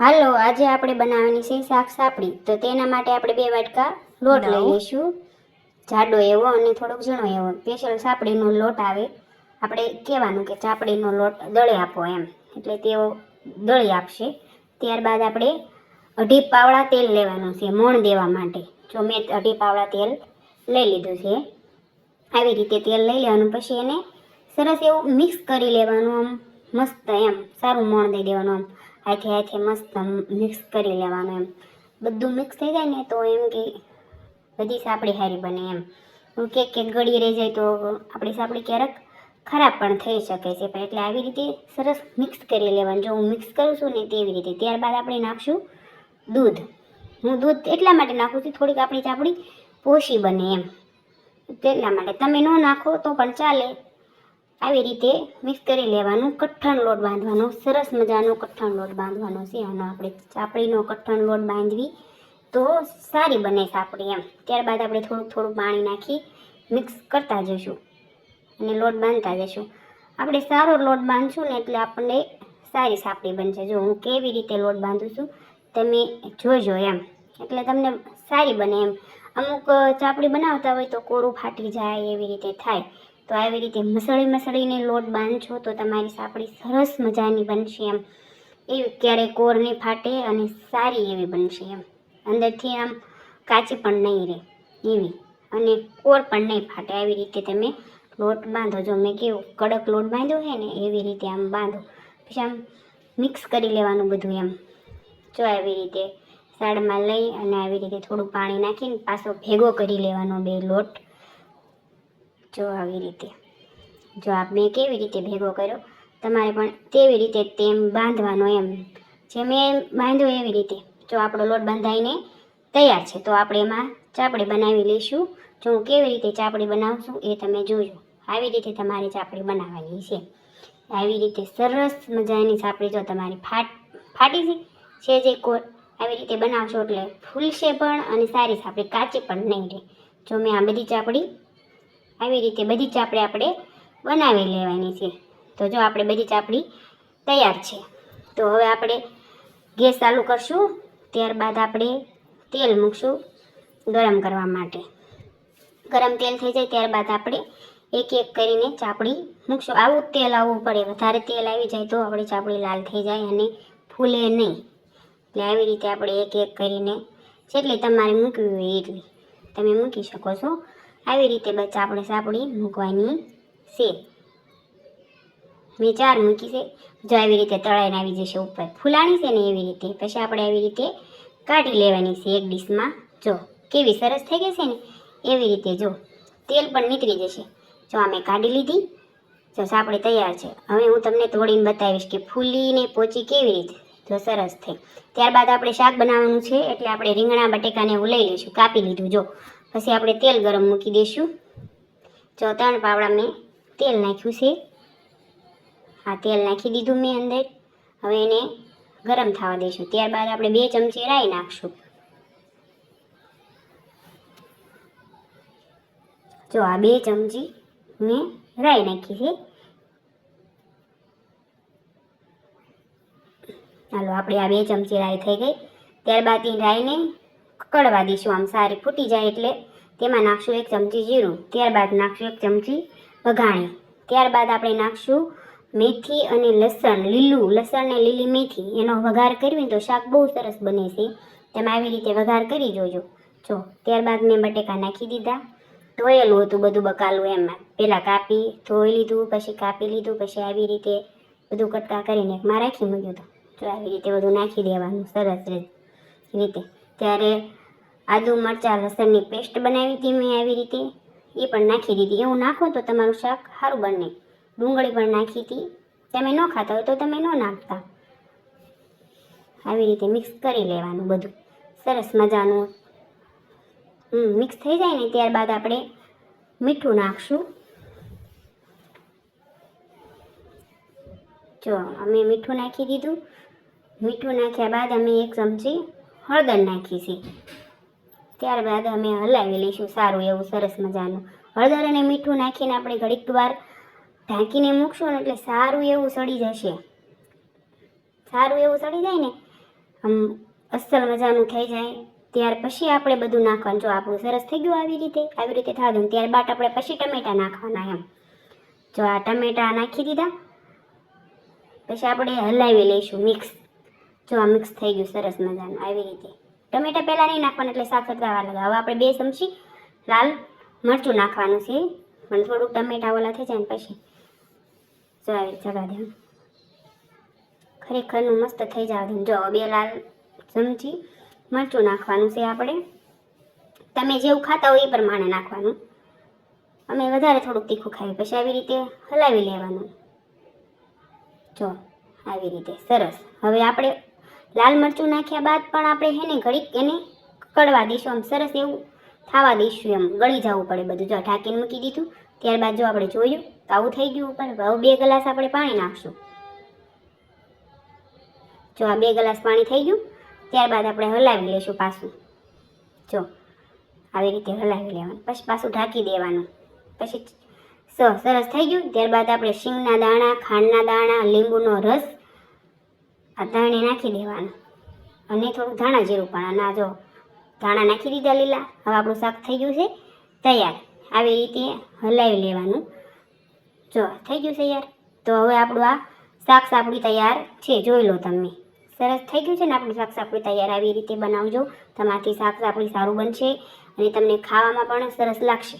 હાલો આજે આપણે બનાવવાની છે શાક સાપડી. તો તેના માટે આપણે બે વાટકા લોટ લઈ લઈશું. જાડો એવો અને થોડોક ઝીણો એવો. સ્પેશિયલ સાપડીનો લોટ આવે. આપણે કહેવાનું કે ચાપડીનો લોટ દળી આપો એમ. એટલે તેઓ દળી આપશે. ત્યારબાદ આપણે અઢી પાવડા તેલ લેવાનું છે મોણ દેવા માટે. જો મેં અઢી પાવડા તેલ લઈ લીધું છે. આવી રીતે તેલ લઈ લેવાનું પછી એને સરસ એવું મિક્સ કરી લેવાનું આમ મસ્ત એમ. સારું મોણ દઈ દેવાનું આમ. હાથે હાથે મસ્ત મિક્સ કરી લેવાનું એમ. બધું મિક્સ થઈ જાય ને તો એમ કે બધી સાપડી સારી બને એમ. કે કે ગળી રહી જાય તો આપણી સાપડી ક્યારેક ખરાબ પણ થઈ શકે છે. પણ એટલે આવી રીતે સરસ મિક્સ કરી લેવાનું. જો હું મિક્સ કરું છું ને તેવી રીતે. ત્યારબાદ આપણે નાખશું દૂધ. હું દૂધ એટલા માટે નાખું છું થોડીક આપણી ચાપડી પોષી બને એમ. એટલા માટે. તમે ન નાખો તો પણ ચાલે. આવી રીતે મિક્સ કરી લેવાનું. કઠણ લોટ બાંધવાનો, સરસ મજાનો કઠણ લોટ બાંધવાનો છે. આનો આપણે ચાપડીનો કઠણ લોટ બાંધવી તો સારી બને સાપડી એમ. ત્યારબાદ આપણે થોડુંક થોડું પાણી નાખી મિક્સ કરતા જઈશું અને લોટ બાંધતા જઈશું. આપણે સારો લોટ બાંધશું ને એટલે આપણને સારી સાપડી બનશે. જો હું કેવી રીતે લોટ બાંધું છું તમે જોજો એમ. એટલે તમને સારી બને એમ. અમુક ચાપડી બનાવતા હોય તો કોરું ફાટી જાય, એવી રીતે થાય. તો આવી રીતે મસળી મસળીને લોટ બાંધશો તો તમારી સાપડી સરસ મજાની બનશે એમ. એ ક્યારેય કોર નહીં ફાટે અને સારી એવી બનશે એમ. અંદરથી આમ કાચી પણ નહીં રહે એવી. અને કોર પણ નહીં ફાટે. આવી રીતે તમે લોટ બાંધો. જો મેં કેવું કડક લોટ બાંધ્યો છે ને, એવી રીતે આમ બાંધો. પછી આમ મિક્સ કરી લેવાનું બધું એમ. જો આવી રીતે સાડમાં લઈ અને આવી રીતે થોડું પાણી નાખીને પાછો ભેગો કરી લેવાનો બે લોટ. જો આવી રીતે. જો આપ મેં કેવી રીતે ભેગો કર્યો? તમારે પણ તેવી રીતે તેમ બાંધવાનો એમ. જે મેં બાંધ્યો એવી રીતે. જો આપણો લોટ બંધાઈને તૈયાર છે, તો આપણે એમાં ચાપડી બનાવી લઈશું. જો હું કેવી રીતે ચાપડી બનાવશું એ તમે જોજો. આવી રીતે તમારે ચાપડી બનાવવાની છે. આવી રીતે સરસ મજાની ચાપડી જો તમારી ફાટ, ફાટી છે જે કોર આવી રીતે બનાવશો એટલે ફૂલશે પણ અને સારી ચાપડી કાચી પણ નહીં રહે. જો મેં આ બધી ચાપડી આવી રીતે બધી ચાપડી આપણે બનાવી લેવાની છે. તો જો આપણે બધી ચાપડી તૈયાર છે. તો હવે આપણે ગેસ ચાલુ કરશું. ત્યારબાદ આપણે તેલ મૂકશું ગરમ કરવા માટે. ગરમ તેલ થઈ જાય ત્યારબાદ આપણે એક એક કરીને ચાપડી મૂકશું. આવું જ તેલ આવવું પડે. વધારે તેલ આવી જાય તો આપણી ચાપડી લાલ થઈ જાય અને ફૂલે નહીં. એટલે આવી રીતે આપણે એક એક કરીને જેટલી તમારે મૂકવી હોય એટલી. તમે મૂકી શકો છો. આવી રીતે બચ્ચા આપણે સાપડી મૂકવાની છે. મેં ચાર મૂકી છે. જો આવી રીતે તળાઈને આવી જશે ઉપર. ફૂલાણી છે ને એવી રીતે. પછી આપણે આવી રીતે કાઢી લેવાની છે એક ડીશમાં. જો, કેવી સરસ થઈ ગઈ છે ને? એવી રીતે જો, તેલ પણ નીકળી જશે. જો આ મેં કાઢી લીધી, જો સાપડી તૈયાર છે. હવે હું તમને તોડીને બતાવીશ કે ફૂલીને પોચી કેવી રીતે, જો સરસ થઈ. ત્યારબાદ આપણે શાક બનાવવાનું છે, એટલે આપણે રીંગણા, બટેકાને એવું લઈ લઈશું. કાપી લીધું, જો. પછી આપણે તેલ ગરમ મૂકી દઈશું જો ત્રણ પાવડા મેં તેલ નાખ્યું છે. આ તેલ નાખી દીધું મેં અંદર. હવે એને ગરમ થવા દઈશું ત્યારબાદ આપણે બે ચમચી રાઈ નાખશું. જો આ બે ચમચી મેં રાઈ નાખી છે. ચાલો આપણે આ બે ચમચી રાઈ થઈ ગઈ. ત્યારબાદ એ રાઈને કકડવા દઈશું. આમ સારી ફૂટી જાય એટલે તેમાં નાખશું એક ચમચી જીરું, ત્યારબાદ નાખશું એક ચમચી વઘાણી. ત્યારબાદ આપણે નાખશું મેથી અને લસણ, લીલું, લસણ ને લીલી મેથી. એનો વઘાર કરવી તો શાક બહુ સરસ બને છે. તમે આવી રીતે વઘાર કરી જોજો. જો, ત્યારબાદ મેં બટેકા નાખી દીધા. ધોયેલું હતું બધું બકાલું એમાં. પહેલાં કાપી, ધોઈ લીધું, પછી કાપી લીધું, પછી આવી રીતે બધું કટકા કરીને એકમાં રાખી મૂક્યું હતું. જો, આવી રીતે બધું નાખી દેવાનું. સરસ રીતે. ત્યારે આદુ, મરચાં, લસણની પેસ્ટ બનાવી હતી મેં આવી રીતે. એ પણ નાખી દીધી. એવું નાખો તો તમારું શાક સારું બને. ડુંગળી પણ નાખી હતી. તમે ન ખાતા હોય તો તમે ન નાખતા. આવી રીતે મિક્સ કરી લેવાનું બધું. સરસ મજાનું. મિક્સ થઈ જાય ને ત્યારબાદ આપણે મીઠું નાખશું. જો, અમે મીઠું નાખી દીધું. મીઠું નાખ્યા બાદ અમે એક ચમચી હળદર નાખી છે. ત્યારબાદ અમે હલાવી લઈશું સારું એવું સરસ મજાનું. હળદર અને મીઠું નાખીને આપણે ઘડીક વાર ઢાંકીને મૂકશું ને એટલે સારું એવું સડી જશે. સારું એવું સડી જાય ને, આમ અસલ મજાનું થઈ જાય. ત્યાર પછી આપણે બધું નાખવાનું. જો આપણું સરસ થઈ ગયું આવી રીતે આવી રીતે થવા દઉં ત્યારબાદ આપણે પછી ટમેટા નાખવાના એમ. જો આ ટમેટા નાખી દીધા, પછી આપણે હલાવી લઈશું મિક્સ. જો આ મિક્સ થઈ ગયું સરસ મજાનું, આવી રીતે. ટમેટા પહેલાં નહીં નાખવાના એટલે શાક સટકાવા લાગે આપણે બે ચમચી લાલ મરચું નાખવાનું છે. પણ થોડુંક ટમેટા ઓલા થઈ જાય ને પછી જો આવી રીતે ખરેખરનું મસ્ત થઈ જવા દે. જો, બે લાલ ચમચી મરચું નાખવાનું છે આપણે. તમે જેવું ખાતા હોય એ પ્રમાણે નાખવાનું. અમે વધારે થોડુંક તીખું ખાઈએ. પછી આવી રીતે હલાવી લેવાનું. જો, આવી રીતે. સરસ. હવે આપણે લાલ મરચું નાખ્યા બાદ પણ આપણે હેને ઘડીક એને કડવા દઈશું. આમ સરસ એવું થાવા દઈશું એમ. ગળી જવું પડે બધું. જો ઢાંકીને મૂકી દીધું. ત્યારબાદ જો આપણે જોયું તો આવું થઈ ગયું ઉપર હવે બે ગ્લાસ આપણે પાણી નાખશું. જો આ બે ગ્લાસ પાણી થઈ ગયું, ત્યારબાદ આપણે હલાવી લઈશું પાછું. જો આવી રીતે હલાવી લેવાનું. પછી પાછું ઢાંકી દેવાનું. પછી સરસ થઈ ગયું. ત્યારબાદ આપણે શીંગના દાણા, ખાંડના દાણા, લીંબુનો રસ આ ધાણી નાખી દેવાનું. અને થોડું ધાણા જીરું પણ. ના જો ધાણા નાખી દીધા લીલા. હવે આપણું શાક થઈ ગયું છે તૈયાર. આવી રીતે હલાવી લેવાનું. જો થઈ ગયું છે યાર. તો હવે આપણું આ શાક સાપડી તૈયાર છે. જોઈ લો તમે. સરસ થઈ ગયું છે ને આપણું શાક સાપડી તૈયાર? આવી રીતે બનાવજો. તમારાથી શાક સાપડી સારું બનશે અને તમને ખાવામાં પણ સરસ લાગશે.